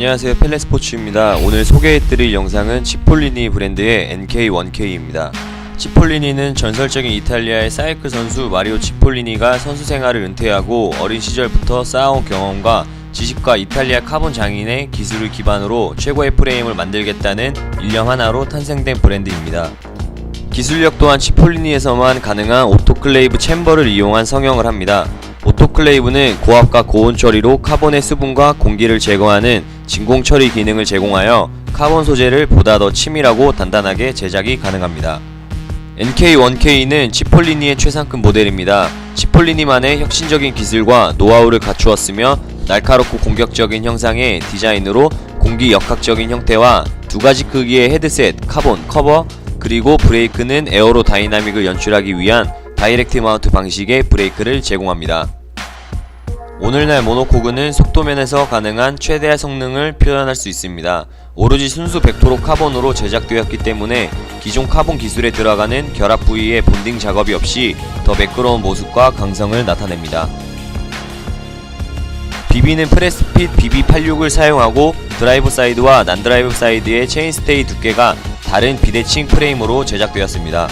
안녕하세요 펠레스포츠입니다. 오늘 소개해드릴 영상은 치폴리니 브랜드의 NK1K입니다. 치폴리니는 전설적인 이탈리아의 사이클 선수 마리오 치폴리니가 선수 생활을 은퇴하고 어린 시절부터 쌓아온 경험과 지식과 이탈리아 카본 장인의 기술을 기반으로 최고의 프레임을 만들겠다는 일념 하나로 탄생된 브랜드입니다. 기술력 또한 치폴리니에서만 가능한 오토클레이브 챔버를 이용한 성형을 합니다. 오토클레이브는 고압과 고온 처리로 카본의 수분과 공기를 제거하는 진공 처리 기능을 제공하여 카본 소재를 보다 더 치밀하고 단단하게 제작이 가능합니다. NK1K는 치폴리니의 최상급 모델입니다. 치폴리니만의 혁신적인 기술과 노하우를 갖추었으며 날카롭고 공격적인 형상의 디자인으로 공기 역학적인 형태와 두 가지 크기의 헤드셋, 카본, 커버, 그리고 브레이크는 에어로 다이나믹을 연출하기 위한 다이렉트 마운트 방식의 브레이크를 제공합니다. 오늘날 모노코그는 속도면에서 가능한 최대한 성능을 표현할 수 있습니다. 오로지 순수 벡토로 카본으로 제작되었기 때문에 기존 카본 기술에 들어가는 결합 부위의 본딩 작업이 없이 더 매끄러운 모습과 강성을 나타냅니다. BB는 프레스핏 BB86을 사용하고 드라이브 사이드와 난드라이브 사이드의 체인스테이 두께가 다른 비대칭 프레임으로 제작되었습니다.